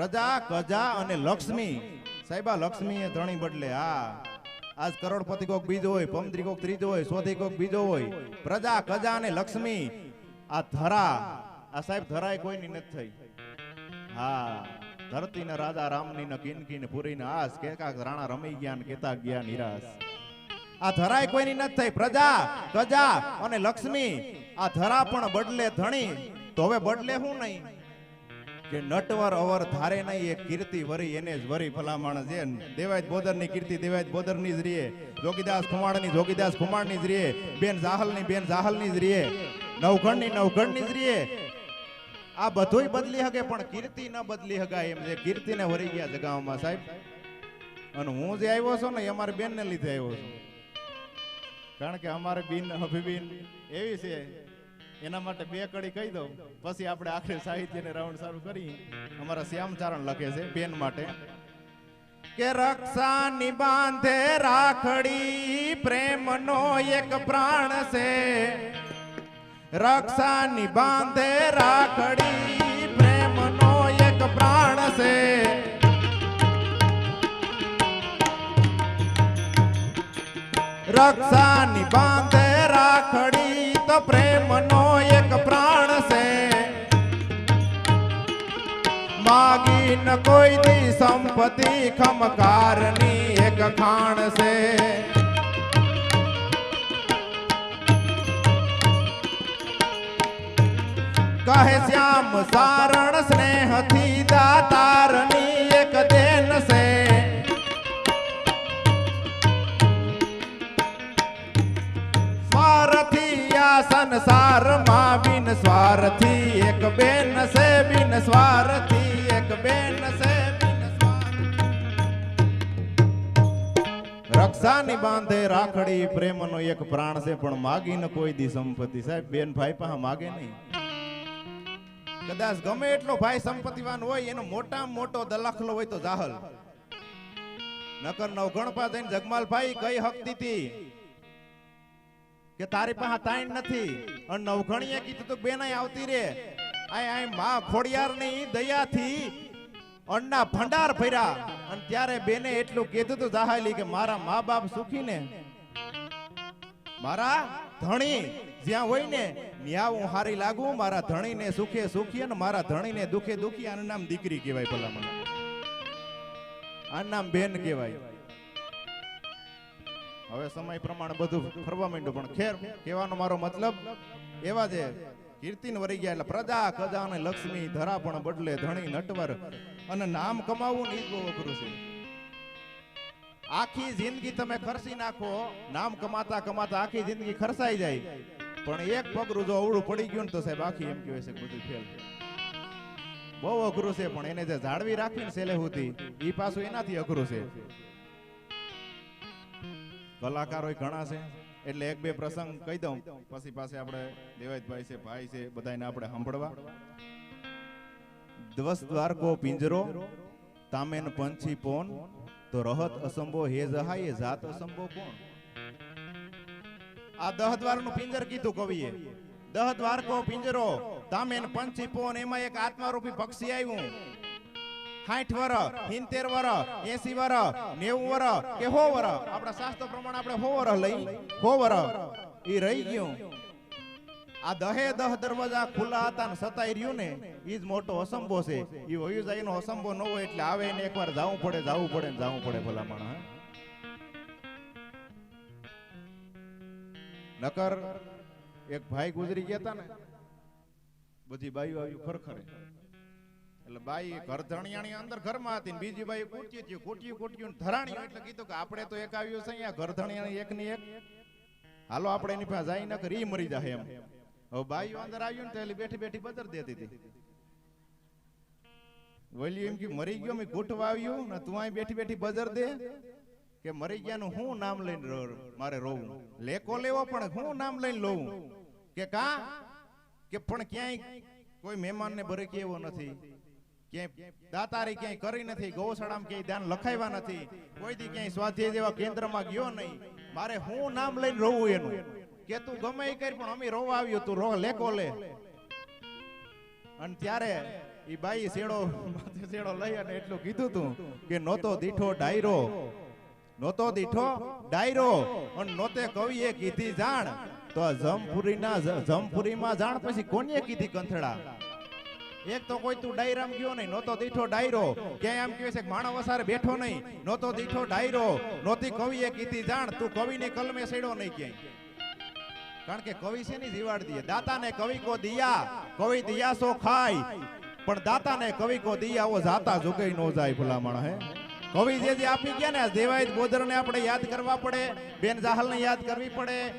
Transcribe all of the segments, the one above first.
પ્રજા, કજા અને લક્ષ્મી. સાહેબા લક્ષ્મી એ ધણી બદલે. હા. આજ કરોડપતિ કોક બીજો હોય પમત્રી કોક ત્રીજો હોય, સોથી કોક બીજો હોય. પ્રજા, કજા અને લક્ષ્મી. આ ધરા. આ સાહેબ ધરાય કોઈની નથી થઈ. હા. ધરતી ને રાજા રામની ને કિનકી ને પુરી ને આસ કે રાણા રમી ગયા ને કેતા ગયા નિરાશ. આ ધરાય કોઈની નથી થઈ. પ્રજા, કજા અને લક્ષ્મી. આ ધરા પણ બદલે ધણી. તો હવે બદલે હું નહીં? કે નટવર અવર ધારે નહીં એ કીર્તિ વરી, એને જ વરી ભલામણ છે. દેવાય બોદરની કીર્તિ દેવાય બોદરની જ રીએ. જોગીદાસ કુમારની જોગીદાસ ખુમાણની જ રીએ. બેન જાહલની બેન જાહલની જ રીએ. નવઘણની નવઘણની જ રીએ. આ બધુંય બદલી હકે પણ કીર્તિ ન બદલી હગાય એમ છે. કીર્તિ ને વરી ગયા જગાવમાં સાહેબ. અને હું જે આવ્યો છું ને, એ અમારી બેન ને લીધે આવ્યો છું. કારણ કે અમારે બિન હબીબીન એવી છે. એના માટે બે કડી કહી દઉં. પછી આપણે આખરે સાહિત્યને રાઉન્ડ સારું કરી અમારા શ્યામચારણ લખે છે બેન માટે. કે રક્ષા નિબાંધે રાખડી પ્રેમનો એક પ્રાણ છે. રક્ષા નિબાંધે રાખડી પ્રેમનો એક પ્રાણ છે. રક્ષા નિબાંધે રાખડી તો પ્રેમનો એક પ્રાણ છે. માગી ન કોઈ દી સંપત્તિ ખમકારની એક ખાણ છે. કહે શ્યામ સારણ સ્નેહથી દાતારની એક સંસારમાં બિન સ્વાર્થી, એક બેન સે બિન સ્વાર્થી, એક બેન સે. રક્ષાની બાંધે રાખડી પ્રેમનો એક પ્રાણ છે, પણ માગી ન કોઈ દી સંપત્તિ. સાહેબ, બેન ભાઈ પાસે માગે નહીં. કદાચ ગમે એટલો ભાઈ સંપત્તિવાન હોય, એનો મોટા મોટો દલાખલો હોય તો જાહલ. નકર નવગણપા જઈને જગમાલભાઈ કઈ હકતી હતી કે તારી પાસે તાઈન નથી. અને નવઘણીએ કીધું તો, બેન આવતી રે. આય આય, માં ખોડિયારની દયાથી અન્ના ભંડાર ભર્યા. અને ત્યારે બેને એટલું કીધું તું, જાહાલી, કે મારા મા બાપ સુખી ને મારા ધણી જ્યાં હોય ને ત્યાં હું હારી લાગુ, મારા ધણીને સુખે સુખી અને મારા ધણીને દુખે દુખી. આનું નામ દીકરી કહેવાય ભલા મને આનું નામ બેન કહેવાય. હવે સમય પ્રમાણે બધું ફરવા માંડ્યું, પણ ખેર, કહેવાનો મારો મતલબ એવા છે, કીર્તિન વરી ગયા એટલે પ્રજા કજા અને લક્ષ્મી ધરા પણ બદલે ધણી, નટવર અને નામ કમાવવું ને બહુ અઘરું છે. આખી જિંદગી તમે ખર્ચી નાખો, નામ કમાતા કમાતા આખી જિંદગી ખર્ચાઈ જાય. પણ એક પગરું જો અવળું પડી ગયું ને તો સાહેબ આખી એમ કહેવાય છે બધું ફેલ બહુ અઘરું છે, પણ એને જે જાળવી રાખીને સેલે હુતી એ પાછું એનાથી અઘરું છે. કલાકારો ઘણા છે. એટલે એક બે પ્રસંગ કહી દઉં. પછી પાસે આપણે દેવાયતભાઈ છે, ભાઈ છે બધાને આપણે સાંભળવા. દ્વસ દ્વારકો પિંજરો, તામેન પંછી પોન, તો રહત અસંભો હે જહાય જાત અસંભો કોણ? આ દહ દ્વારનું પિંજર કીધું કવિએ. દહ દ્વારકો પિંજરો, તામેન પંછી પોન, એમાં એક આત્મારૂપી પક્ષી આવ્યું. સાઠ વર હિંતેર વર, એસી વર, નેવું વર કે હો વર? આપણા શાસ્ત્ર પ્રમાણે આપણે હો વર લઈ હો વર. એ રહી ગયું. આ દહે દહ દરવાજા ખુલ્લા હતા ને સતાઈ રહ્યું ને એ જ મોટો અસંભો છે. એ વયું જાય નો અસંભો ન હોય એટલે આવે ને એકવાર જવું પડે જવું પડે જાવું પડે ભલામણ, હા. નકર એક ભાઈ ગુજરી ગયા હતા ને, બધી બાઈઓ આવ્યું ખરખરે એટલે બાઈ ઘર ધણિયાણી અંદર ઘરમાં હતી બીજી બાઈ કૂટ્યું થયું કૂટ્યું કૂટ્યું ધરાણી એટલે કીધું કે આપણે તો એક આવ્યું છે અહીંયા ઘર ધણિયાણી એક. ની એક હાલો, આપણે એની પાસે જાય નકર ઈ મરી જાય એમ. હવે બાઈઓ અંદર આવ્યું ને તો બેઠી બેઠી બદર દેતી હતી. વળી એમ કે મરી ગયો, મેં ગોઠવા આવ્યું ને તું અહીં બેઠી બેઠી બજર દે. કે મરી ગયાનું હું નામ લઈને મારે રોવું? લેકો લેવો, પણ હું નામ લઈને લોવું? કે કા? કે પણ ક્યાંય કોઈ મહેમાનને ભરે કેવો નથી? દાતારી ક્યાંય કરી નથી, ગૌશાળામાં ક્યાંય ધ્યાન લખાવ્યા નથી, કોઈથી ક્યાંય સ્વાધ્યાય જેવા કેન્દ્રમાં ગયો નહીં. મારે હું નામ લઈને રોવું એનું. કે તું ગમે એ કરી, પણ અમે રોવા આવ્યો, તું રો લેકો લે. અને ત્યારે એ બાઈ શેડો શેડો લઈ અને એટલું કીધું તું કે નોતો દીઠો ડાયરો. નોતો દીઠો ડાયરો. અને નોતે કવિએ કીધી જાણ. તો જમપુરીના જમપુરીમાં જાણ પછી કોને કીધી કંથડા એક તો કોઈ તું ડાયરામ ગયો નહીં નોતો દીઠો ડાયરો. ક્યાંય આમ કહે છે કે માણસ વસારે બેઠો નહીં નોતો દીઠો ડાયરો. નોતી કવિએ કીધી, જાણ, તું કવિને કલમે સેડો નહીં ક્યાંય. કારણ કે કવિ છે ની જીવાડ દીએ દાતાને કવિ કો દિયા, કવિ દિયા સો ખાય. પણ દાતાને કવિ કો દિયા ઓ જાતા ઝુકઈ નો જાય ભલામણ, હે? કવિ જે જે આપી ગયા ને દેવાયત બોદરને આપણે યાદ કરવા પડે. બેન જાહલને યાદ કરવી પડે.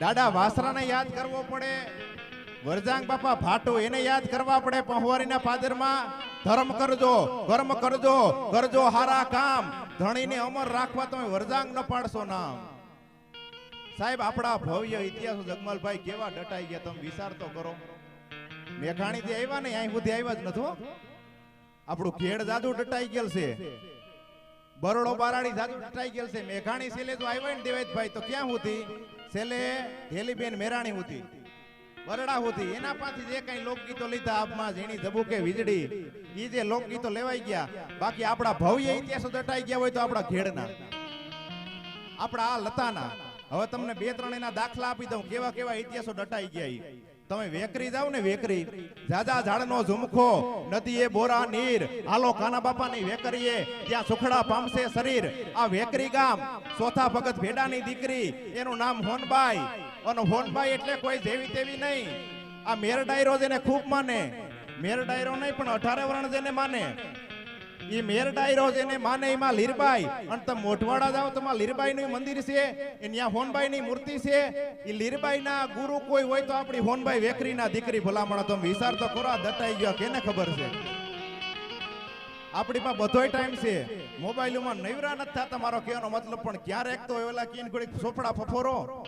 દાડા વાસરાને યાદ કરવો પડે. વરજાંગ બાપા, ભાટુ એને યાદ કરવા પડે પહોવારીના પાદરમાં. ધર્મ કરજો, કર્મ કરજો કરજો હારા કામ. ધણીને અમર રાખવા તમે વરજાંગ ન પાડશો નામ. સાહેબ, આપણા ભવ્ય ઇતિહાસ જગમલભાઈ કેવા ડટાઈ ગયા, તમે વિચાર તો કરો. મેઘાણી થી આવ્યા ને અહીં સુધી આવ્યા જ નથી આપણું ઘેડ જાદુ ડટાઈ ગયેલ છે. બરોડો બારાડી જાદુ ડટાઈ ગયેલ છે. મેઘાણી સેલે જો આવ્યા ને દેવાયતભાઈ, તો ક્યાં હતી સેલે હેલીબેન મેરાણી હતી બરડા એના પાછી જે કઈ લોકગીતો લીધા આપમાં, ઝીણી ધબુકે વીજળી એ જે લોકગીતો લેવાઈ ગયા, બાકી આપણા ભવ્ય ઇતિહાસો દટાઈ ગયા હોય તો આપણા ઘેડના. આપણા આ લતાના. હવે તમને બે ત્રણ એના દાખલા આપી દઉં, કેવા કેવા ઇતિહાસો દટાઈ ગયા તમે વેકરી જાવ ને વેકરી. જાજા ઝાડનો ઝુમખો નદીએ બોરા નીર, હાલો કાના બાપાની વેકરીએ, ત્યાં સુખડા પામશે શરીર. આ વેકરી ગામ, ચોથા ભગત ભેડાની દીકરી, એનું નામ હોનબાઈ. અને હોનભાઈ એટલે કોઈ જેવી તેવી નહીં. આ મેર ડાયરો જેને ખૂબ માને. મેર ડાયરો નહીં, પણ અઢારે વર્ણ જેને માને. એ મેર ડાયરો જેને માને એમાં લીરબાઈ. અને તમે મોઢવાડા જાઓ તો લીરબાઈ નું મંદિર છે ત્યાં હોનબાઈ ની મૂર્તિ છે. એ લીરબાઈ ના ગુરુ કોઈ હોય તો આપણી હોનબાઈ વેકરી ના દીકરી ભલામણ. તમે વિચાર તો કરો દટાઈ ગયો, કેને ખબર છે? આપણી પાસે બધોય ટાઈમ છે. મોબાઈલમાં નૈવરા નથી થતા, મારો કહેવાનો મતલબ, પણ ક્યારેક તો એવેલા કીન ઘડીક સોપડા ફફોરો.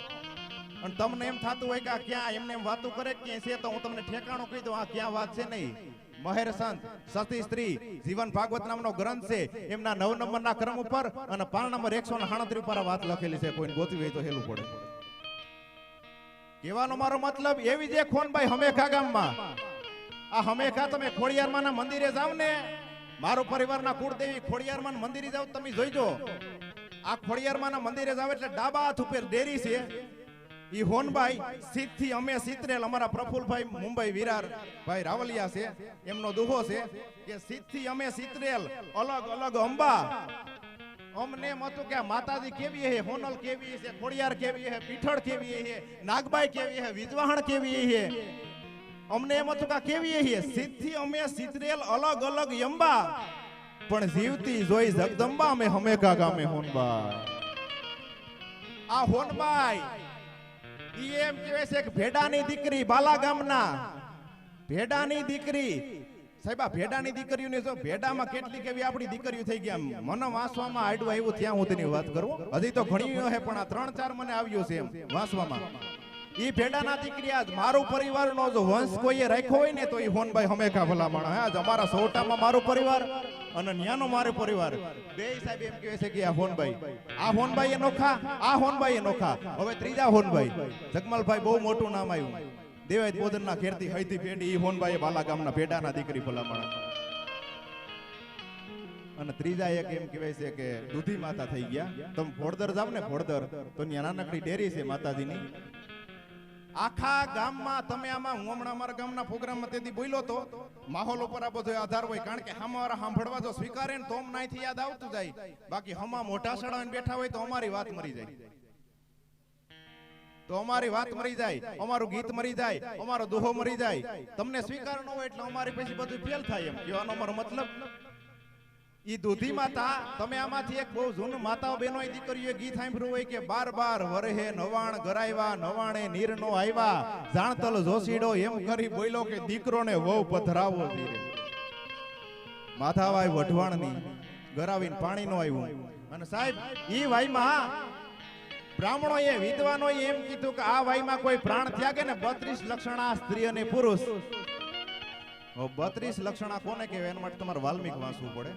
અને તમને એમ થતું હોય કે આ ક્યાં એમને એમ વાતો કરે ક્યાંય છે તો હું તમને ઠેકાણું કહી દઉં, આ ક્યાં વાત છે નહીં. મહેર સંત, સતી સ્ત્રી, જીવન ભાગવત નામનો ગ્રંથ છે, એમના નવ નંબરના ક્રમ ઉપર અને પાન નંબર એકસો સાડત્રીસ ઉપર વાત લખેલી છે, કોઈને ગોતવી તો હેલું પડે. કહેવાનો મારો મતલબ એવી જે ખોનભાઈ હમેખા ગામમાં. આ હમેખા તમે ખોડિયારમાં ના મંદિરે જાવ ને, મારો પરિવારના કુળદેવી ખોડિયારમાં મંદિરે જાવ, તમે જોઈજો. આ ખોડિયારમાં ના મંદિરે જાવ એટલે ડાબા હાથ ઉપર ડેરી છે ઈ હોનભાઈ સીધથી અમે સીતરેલ અમારા પ્રફુલભાઈ મુંબઈ વિરાર ભાઈ રાવલિયા છે એમનો દુહો છે કે સીધથી અમે સીતરેલ અલગ અલગ અંબા અમને એમ હતું કે આ માતાજી કેવી હે હોનલ કેવી છે ખોડિયાર કેવી હે પીઠળ કેવી હે નાગબાઈ કેવી હે વિજવાહણ કેવી હે અમને એમ હતું કે આ કેવી હે સીધથી અમે સીતરેલ અલગ અલગ અંબા પણ જીવતી જોઈ જગદંબા અમે હમેકા ગામે હોનબાઈ આ હોનબાઈ એમ કહે છે કે ભેડાની દીકરી બાલા ગામના ભેડાની દીકરી. સાહેબ, આ ભેડાની દીકરીઓને જો ભેડામાં કેટલી કેવી આપણી દીકરીઓ થઈ ગયા. મને વાંસવામાં આડું આવ્યું ત્યાં હું તેની વાત કરું. હજી તો ઘણી હે, પણ આ ત્રણ ચાર મને આવ્યું છે એમ, વાંસવામાં. ઈ ભેડાના દીકરી આજ મારું પરિવારનો જો વંશ કોઈએ રાખ્યો હોય ને તો ઈ હોનભાઈ હમેખા ભલામણ. હે, આજ અમારા સોટામાં મારું પરિવાર. અને ન્યાનો મારો પરિવાર. બે સાહેબ એમ કહે છે કે આ હોનભાઈ. આ હોનભાઈ એ નોખા, આ હોનભાઈ એ નોખા. હવે ત્રીજા હોનભાઈ. જગમલભાઈ બહુ મોટું નામ આવ્યું દેવાય બોદરના ઘેરથી હૈતી પેઢી ઈ હોનભાઈ બાલા ગામના ભેડાના દીકરી ભલામણ અને ત્રીજા એક એમ કહેવાય છે કે દૂધી માતા થઈ ગયા. તમે ભોડદર જાવ ને ભોડદર તો ત્યાં નાનકડી ડેરી છે માતાજીની. આખા ગામમાં તમે આમાં, હું હમણાં અમારા ગામના પ્રોગ્રામમાં તેથી બોલ્યો તો, માહોલ ઉપર આ બધો આધાર હોય, કારણ કે અમારા સાંભળવા જો સ્વીકારે ને તો નાથી યાદ આવતું જાય. બાકી હમા મોટા સડાવીને બેઠા હોય તો અમારી વાત મરી જાય. તો અમારી વાત મરી જાય, અમારું ગીત મરી જાય, અમારો દોહો મરી જાય. તમને સ્વીકાર ન હોય એટલે અમારી પછી બધું ફેલ થાય એમ. કહેવાનો અમારો મતલબ? ઈ દૂધી માતા તમે આમાંથી એક બહુ જૂનું માતાઓ બહેનો દીકરીઓ ગીત સાંભળ્યું હોય કે બાર બાર વરહે નવાણ ગરાયવા, નવાણે નીર નો આવ્યા જાણતલ જોશીડો એમ કરી બોલ્યો કે દીકરોને વહુ પધરાવો ધીરે. માથાવાય વઢવાણની, ગરાવીને પાણી નો આવ્યું અને સાહેબ, ઈ વાયમાં એ વિદ્વાનો એમ કીધું કે આ વાયમાં કોઈ પ્રાણ ત્યાગે ને બત્રીસ લક્ષણા સ્ત્રી અને પુરુષ. બત્રીસ લક્ષણા કોને કહેવાય? એના માટે તમારે વાલ્મિક વાંચવું પડે.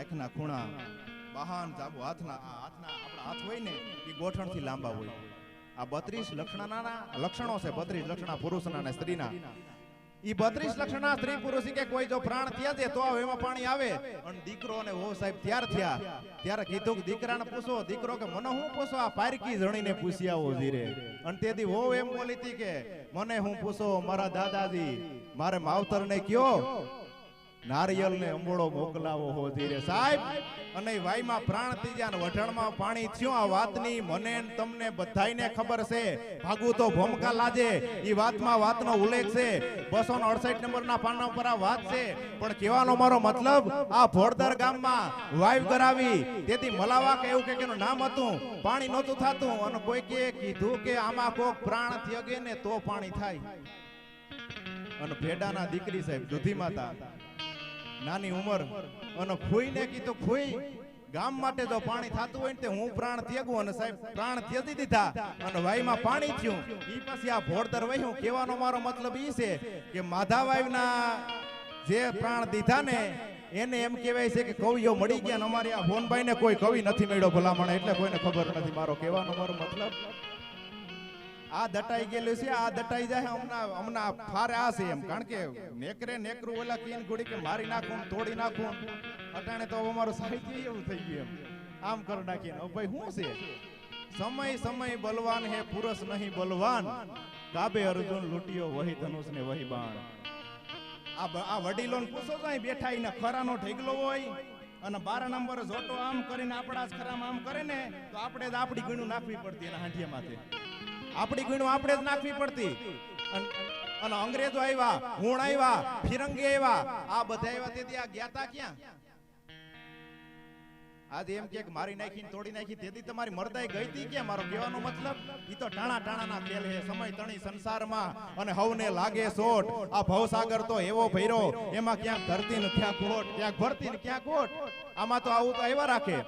આંખના ખૂણા, બહાન જાબુ, હાથના હાથના આપણા હાથ હોય ને, એ ગોઠણથી લાંબા હોય. આ બત્રીસ લક્ષણાના, લક્ષણો છે બત્રીસ લક્ષણા પુરુષના અને સ્ત્રીના. ઈ બત્રીસ લક્ષણના સ્ત્રી પુરુષ કે કોઈ જો પ્રાણ થયા છે તો એમાં પાણી આવે. અને દીકરો અને હો સાહેબ ત્યાર થયા. ત્યારે કીધું કે દીકરાને પૂછો, દીકરો કે મને હું પૂછો? આ પારકી જણીને પૂછી આવો ધીરે અને તેથી હો એમ બોલી હતી કે, મને હું પૂછો, મારા દાદાજી, મારે માવતરને કયો? નારિયેલ ને અંબોળો મોકલાવો હો ધીરે. સાહેબ, અને વાયમાં પ્રાણ ત્રીજા વઢણમાં પાણી થયું. આ વાતની મને તમને બધાને ખબર છે. ભાગુ તો ભોમકા લાજે. એ વાતમાં વાતનો ઉલ્લેખ છે. બસો ને અડસઠ નંબરના પાના ઉપર આ વાત છે. પણ કહેવાનો મારો મતલબ, આ ભોળદર ગામમાં વાઈવ કરાવી. તેથી મલાવા કે એવું કે એનું નામ હતું. પાણી નહોતું થાતું. અને કોઈ કે કીધું કે આમાં કોક પ્રાણ થયગે ને તો પાણી થાય. અને ભેડાના દીકરી સાહેબ દૂધી માતા નાની ઉંમર. અને ફૂઈને કીધું ફૂઈ ગામ માટે જો પાણી થતું હોય ને તે હું પ્રાણ ત્યાગું. અને સાહેબ, પ્રાણ ત્યજી દીધા અને વાઈમાં પાણી થયું. એ પછી આ ભોળદર વહ્યું. કહેવાનો મારો મતલબ એ છે કે માધા વાઈના જે પ્રાણ દીધા ને, એને એમ કહેવાય છે કે કવિઓ મળી ગયા અમારી આ ભોનભાઈ ને કોઈ કવિ નથી મળ્યો ભલામણ. એટલે કોઈને ખબર નથી. મારો કહેવાનો મારો મતલબ આ દટાઈ ગયેલું છે, આ દટાઈ જાય, હમણાં હમણાં ફારે આ છે એમ. કારણ કે નેકરે નેકરું ઓલા કીન ગુડી કે મારી નાખું, તોડી નાખું. અટાણે તો અમારું સાહિત્ય એવું થઈ ગયું એમ. આમ કરી નાખીને. ભાઈ શું છે? સમય સમય બલવાન હે પુરુષ નહીં બલવાન. કાબે અર્જુન લૂંટ્યો વહી ધનુષ ને વહી બાણ. આ આ વડીલોને પૂછો તો બેઠા ઈને ખરાનો ઢેગલો હોય અને બાર નંબર જોટો આમ કરીને આપણા જ ખરામાં આમ કરે ને, તો આપણે જ આપણી ગણું નાખવી પડતી એના હાંડિયા માથે. આપણી ગણું આપણે જ નાખવી પડતી. અને અંગ્રેજો આવ્યા હુણ આવ્યા ફિરંગી આવ્યા આ બધા આવ્યા તેથી આ ગયા ક્યાં? આજે એમ કે મારી નાખીને તોડી નાખી, તેથી તમારી મરદાઈ ગઈ હતી કે મારો કહેવાનો મતલબ, ઈ તો ટાણા ટાણાના ખેલ સમય તણી સંસારમાં અને હવને લાગે સોટ આ ભવસાગર તો એવો ભૈરો, એમાં ક્યાંક ધરતી ને ક્યાંક ખોટ ક્યાંક ભરતી ને ક્યાંક ખોટ આમાં તો આવું તો આવ્યા રાખે.